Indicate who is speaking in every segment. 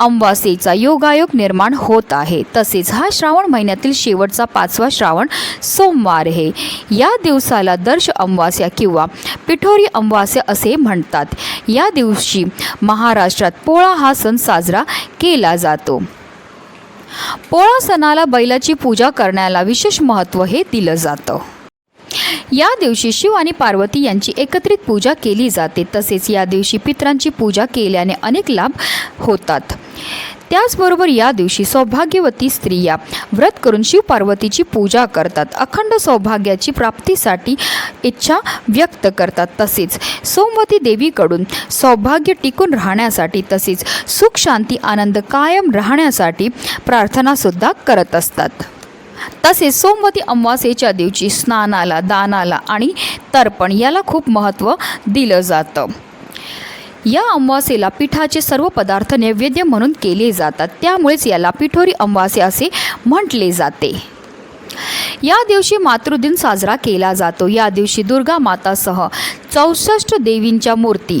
Speaker 1: अमावास्येचा योगायोग निर्माण होत आहे. तसेच हा श्रावण महिन्यातील शेवटचा पाचवा श्रावण सोमवार आहे. या दिवसाला दर्श अमावास्या किंवा पिठोरी अमावास्या असे म्हणतात. या दिवशी महाराष्ट्रात पोळा हा सण साजरा केला जातो. पोळा सणाला बैलाची पूजा करण्याला विशेष महत्त्व हे दिलं जातं. या दिवशी शिव आणि पार्वती यांची एकत्रित पूजा केली जाते. तसेच या दिवशी पितरांची पूजा केल्याने अनेक लाभ होतात. त्याचबरोबर या दिवशी सौभाग्यवती स्त्रिया व्रत करून शिव पार्वतीची पूजा करतात. अखंड सौभाग्याची प्राप्तीसाठी इच्छा व्यक्त करतात. तसेच सोमवती देवीकडून सौभाग्य टिकून राहण्यासाठी तसेच सुख शांती आनंद कायम राहण्यासाठी प्रार्थनासुद्धा करत असतात. तसेच सोमवती अमावास्येच्या दिवशी स्नानाला दानाला आणि तर्पण याला खूप महत्त्व दिलं जातं. या अमावासेला पिठाचे सर्व पदार्थ नैवेद्य म्हणून केले जातात. त्यामुळेच याला पिठोरी अमावासे असे म्हटले जाते. या दिवशी मातृदिन साजरा केला जातो. या दिवशी दुर्गा मातासह चौसष्ट देवींच्या मूर्ती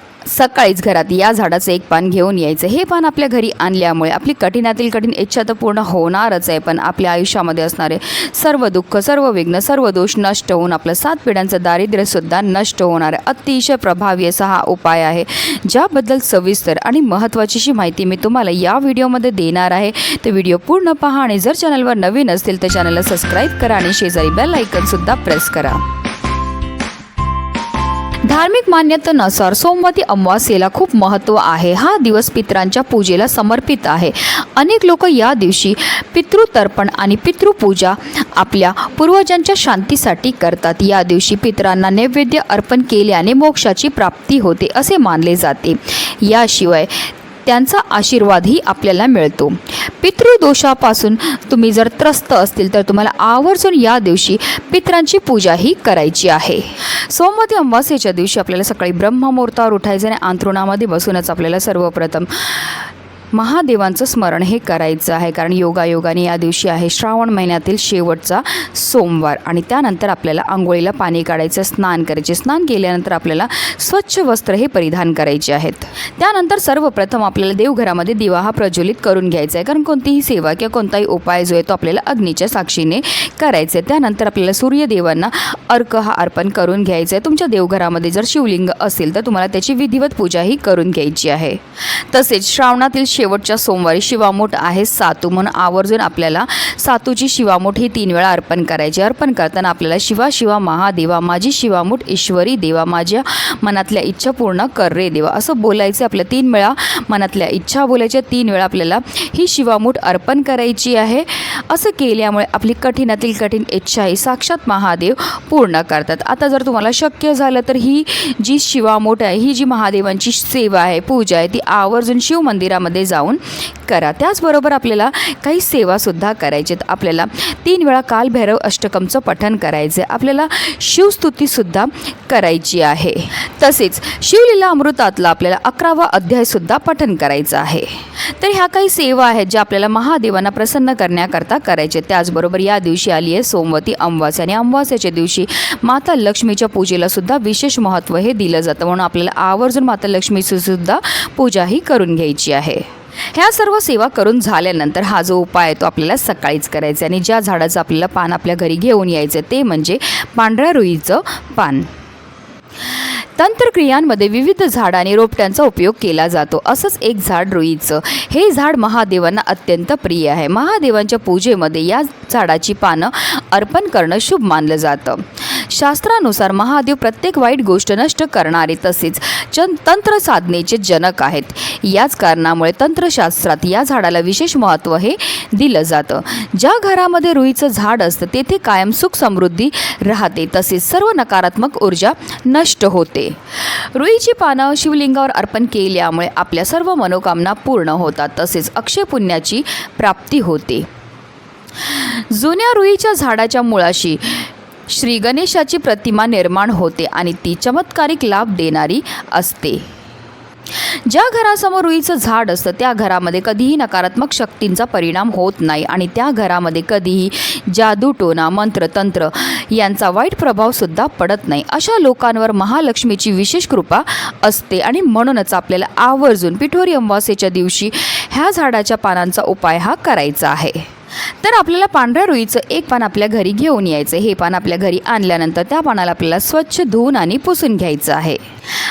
Speaker 1: सकाळीच घरात या झाडाचं एक पान घेऊन यायचं. हे पान आपल्या घरी आणल्यामुळे आपली कठीणातील कठीण इच्छा तर पूर्ण होणारच आहे पण आपल्या आयुष्यामध्ये असणारे सर्व दुःख सर्व विघ्न सर्व दोष नष्ट होऊन आपलं सात पिढ्यांचं दारिद्र्यसुद्धा नष्ट होणार आहे. अतिशय प्रभावी असा हा उपाय आहे. ज्याबद्दल सविस्तर आणि महत्त्वाचीशी माहिती मी तुम्हाला या व्हिडिओमध्ये देणार आहे. तर व्हिडिओ पूर्ण पहा आणि जर चॅनलवर नवीन असतील तर चॅनलला सबस्क्राईब करा आणि शेजारी बेल आयकनसुद्धा प्रेस करा. धार्मिक मान्यतेनुसार सोमवती अमावास्येला खूप महत्त्व आहे. हा दिवस पितरांच्या पूजेला समर्पित आहे. अनेक लोक या दिवशी पितृतर्पण आणि पितृपूजा आपल्या पूर्वजांच्या शांतीसाठी करतात. या दिवशी पितरांना नैवेद्य अर्पण केल्याने मोक्षाची प्राप्ती होते असे मानले जाते. याशिवाय त्यांचा आशीर्वादही आपल्याला मिळतो. पितृदोषापासून तुम्ही जर त्रस्त असतील तर तुम्हाला आवर्जून या दिवशी पितरांची पूजाही करायची आहे. सोमवती अमावास्येच्या दिवशी आपल्याला सकाळी ब्रह्ममुहूर्तावर उठायचं आणि अंथरुणामध्ये बसूनच आपल्याला सर्वप्रथम महादेवांचं स्मरण हे करायचं आहे. कारण योगायोगाने या दिवशी आहे श्रावण महिन्यातील शेवटचा सोमवार. आणि त्यानंतर आपल्याला आंघोळीला पाणी काढायचं स्नान करायचे. स्नान केल्यानंतर आपल्याला स्वच्छ वस्त्र हे परिधान करायचे आहेत. त्यानंतर सर्वप्रथम आपल्याला देवघरामध्ये दिवा हा प्रज्वलित करून घ्यायचा आहे. कारण कोणतीही सेवा किंवा कोणताही उपाय जो आहे तो आपल्याला अग्नीच्या साक्षीने करायचा आहे. त्यानंतर आपल्याला सूर्यदेवांना अर्क हा अर्पण करून घ्यायचा आहे. तुमच्या देवघरामध्ये जर शिवलिंग असेल तर तुम्हाला त्याची विधिवत पूजाही करून घ्यायची आहे. तसेच श्रावणातील शेवटच्या सोमवारी शिवामूठ आहे सातू म्हणून आवर्जून आपल्याला सातूची शिवामूठ ही तीन वेळा अर्पण करायची. अर्पण करताना आपल्याला शिवा शिवा महादेवा माझी शिवामूठ ईश्वरी देवा माझ्या मनातल्या इच्छा पूर्ण कर रे देवा. असं बोलायचं आपल्या तीन वेळा मनातल्या इच्छा बोलायच्या तीन वेळा आपल्याला ही शिवामूठ अर्पण करायची आहे. असं केल्यामुळे आपली कठीणातील कठीण इच्छा ही साक्षात महादेव पूर्ण करतात. आता जर तुम्हाला शक्य झालं तर ही जी शिवामूठ आहे ही जी महादेवांची सेवा आहे पूजा आहे ती आवर्जून शिव मंदिरामध्ये जाऊन करा. त्याचबरोबर आपल्याला काही सेवासुद्धा करायची आहेत. आपल्याला तीन वेळा कालभैरव अष्टकमचं पठन करायचं आहे आपल्याला शिवस्तुतीसुद्धा करायची आहे. तसेच शिवलीला अमृतातला आपल्याला अकरावा अध्यायसुद्धा पठन करायचं आहे. तर ह्या काही सेवा आहेत ज्या आपल्याला महादेवांना प्रसन्न करण्याकरता करायचे त्याचबरोबर या दिवशी आली आहे सोमवती अमावास्या. आणि अमावास्याच्या दिवशी माता लक्ष्मीच्या पूजेला सुद्धा विशेष महत्त्व हे दिलं जातं. म्हणून आपल्याला आवर्जून माता लक्ष्मीची सुद्धा पूजाही करून घ्यायची आहे. ह्या सर्व सेवा करून झाल्यानंतर हा जो उपाय आहे तो आपल्याला सकाळीच करायचा आहे. आणि ज्या झाडाचं आपल्याला पान आपल्या घरी घेऊन यायचं ते म्हणजे पांढऱ्या रुईचं पान. तंत्रक्रियांमध्ये विविध झाड आणि रोपट्यांचा उपयोग केला जातो. असंच एक झाड रुईचं. हे झाड महादेवांना अत्यंत प्रिय आहे. महादेवांच्या पूजेमध्ये या झाडाची पानं अर्पण करणं शुभ मानलं जातं. शास्त्रानुसार महादेव प्रत्येक वाईट गोष्ट नष्ट करणारे तसेच तंत्र साधनेचे जनक आहेत. याच कारणामुळे तंत्रशास्त्रात या झाडाला विशेष महत्त्व हे दिलं जातं. ज्या घरामध्ये रुईचं झाड असतं तेथे कायम सुख समृद्धी राहते. तसेच सर्व नकारात्मक ऊर्जा नष्ट होते. रुईची पानं शिवलिंगावर अर्पण केल्यामुळे आपल्या सर्व मनोकामना पूर्ण होतात. तसेच अक्षय पुण्याची प्राप्ती होते. जुन्या रुईच्या झाडाच्या मुळाशी श्री गणेशाची प्रतिमा निर्माण होते आणि ती चमत्कारिक लाभ देणारी असते. ज्या घरासमोर रुईचं झाड असतं त्या घरामध्ये कधीही नकारात्मक शक्तींचा परिणाम होत नाही आणि त्या घरामध्ये कधीही जादू टोना मंत्र तंत्र यांचा वाईट प्रभावसुद्धा पडत नाही. अशा लोकांवर महालक्ष्मीची विशेष कृपा असते आणि म्हणूनच आपल्याला आवर्जून पिठोरी अमावस्येच्या दिवशी ह्या झाडाच्या पानांचा उपाय हा करायचा आहे. तर आपल्याला पांढऱ्या रुईचं एक पान आपल्या घरी घेऊन यायचं हे पान आपल्या घरी आणल्यानंतर त्या पानाला आपल्याला स्वच्छ धुवून आणि पुसून घ्यायचं आहे.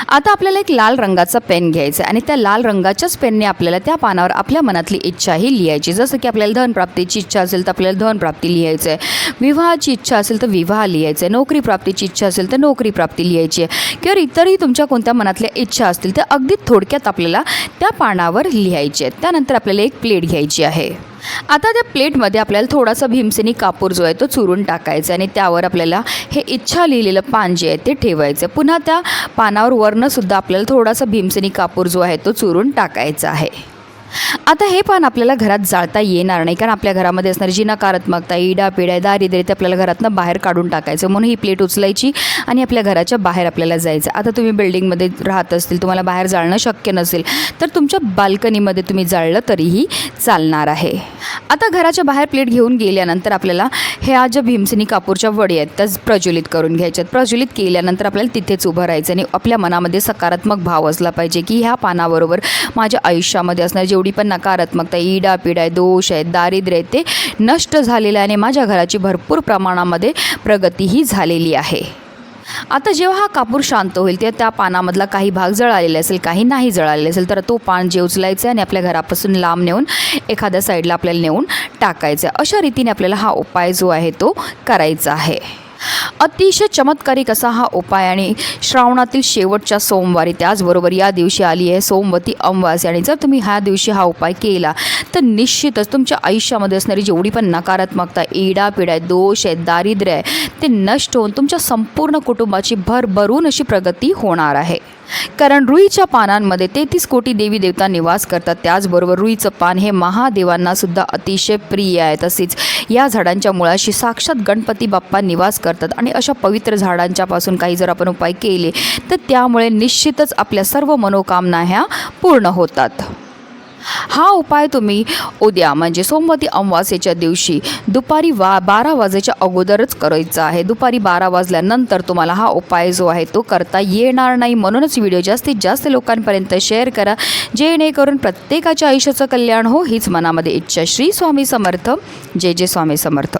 Speaker 1: आता आपल्याला एक लाल रंगाचा पेन घ्यायचा आहे आणि त्या लाल रंगाच्याच पेनने आपल्याला त्या पानावर आपल्या मनातली इच्छाही लिहायची. जसं की आपल्याला धनप्राप्तीची इच्छा असेल तर आपल्याला धनप्राप्ती लिहायचं आहे. विवाहाची इच्छा असेल तर विवाह लिहायचं आहे. नोकरी प्राप्तीची इच्छा असेल तर नोकरी प्राप्ती लिहायची आहे. किंवा इतरही तुमच्या कोणत्या मनातल्या इच्छा असतील त्या अगदी थोडक्यात आपल्याला त्या पानावर लिहायची आहेत त्यानंतर आपल्याला एक प्लेट घ्यायची आहे. आता त्या प्लेटमध्ये आपल्याला थोडासा भीमसेनी कापूर जो आहे तो चुरून टाकायचा आणि त्यावर आपल्याला हे इच्छा लिहिलेलं पान जे आहे ते ठेवायचं पुन्हा त्या पानावर वरनंसुद्धा आपल्याला थोडासा भीमसेनी कापूर जो आहे तो चुरून टाकायचा आहे. आता हे पान आपल्याला घरात जाळता येणार नाही. कारण आपल्या घरामध्ये असणारी जी नकारात्मकता इडा पिढ्या दारिद्र्य ते आपल्याला घरातनं बाहेर काढून टाकायचं. म्हणून ही प्लेट उचलायची आणि आपल्या घराच्या बाहेर आपल्याला जायचं. आता तुम्ही बिल्डिंगमध्ये राहत असतील तुम्हाला बाहेर जाळणं शक्य नसेल तर तुमच्या बाल्कनीमध्ये तुम्ही जाळलं तरीही चालणार आहे. आता घराच्या बाहेर प्लेट घेऊन गेल्यानंतर आपल्याला ह्या ज्या भीमसेनी कापूरच्या वडी आहेत त्या प्रज्वलित करून घ्यायच्यात. प्रज्वलित केल्यानंतर आपल्याला तिथेच उभं राहायचं आणि आपल्या मनामध्ये सकारात्मक भाव असला पाहिजे की ह्या पानाबरोबर माझ्या आयुष्यामध्ये असणारी जेवढी पण नकारात्मकता इडा पिडा दोष आहेत दारिद्र्य आहे ते नष्ट झालेलं आहे आणि माझ्या घराची भरपूर प्रमाणामध्ये प्रगतीही झालेली आहे. आता जेव्हा हा कापूर शांत होईल तेव्हा त्या पानामधला काही भाग जळालेला असेल काही नाही जळालेला असेल तर तो पान जे उचलायचं आणि आपल्या घरापासून लांब नेऊन एखाद्या साईडला आपल्याला नेऊन टाकायचं आहे. अशा रीतीने आपल्याला हा उपाय जो आहे तो करायचा आहे. अतिशय चमत्कारिक असा हा उपाय आणि श्रावणातील शेवटच्या सोमवारी त्याचबरोबर या दिवशी आली आहे सोमवती अमवासी आणि जर तुम्ही ह्या दिवशी हा उपाय केला तर निश्चितच तुमच्या आयुष्यामध्ये असणारी जेवढी पण नकारात्मकता इडा आहे दोष आहे दारिद्र्य आहे ते नष्ट होऊन तुमच्या संपूर्ण कुटुंबाची भरभरून अशी प्रगती होणार आहे. कारण रुईच्या पानांमध्ये तेहतीस कोटी देवी देवता निवास करतात. त्याचबरोबर रुईचं पान हे महादेवांना सुद्धा अतिशय प्रिय आहे. तसेच या झाडांच्या मुळाशी साक्षात गणपती बाप्पा निवास करतात. आणि अशा पवित्र झाडांच्यापासून काही जर आपण उपाय केले तर त्यामुळे निश्चितच आपल्या सर्व मनोकामना ह्या पूर्ण होतात. हा उपाय तुम्ही उद्या म्हणजे सोमवती अमावास्येच्या दिवशी दुपारी वा बारा वाजेच्या अगोदरच करायचा आहे. दुपारी बारा वाजल्यानंतर तुम्हाला हा उपाय जो आहे तो करता येणार नाही. म्हणूनच व्हिडिओ जास्तीत जास्त लोकांपर्यंत शेअर करा. जेणेकरून प्रत्येकाच्या आयुष्याचं कल्याण हो हीच मनामध्ये इच्छा. श्री स्वामी समर्थ. जे जे स्वामी समर्थ.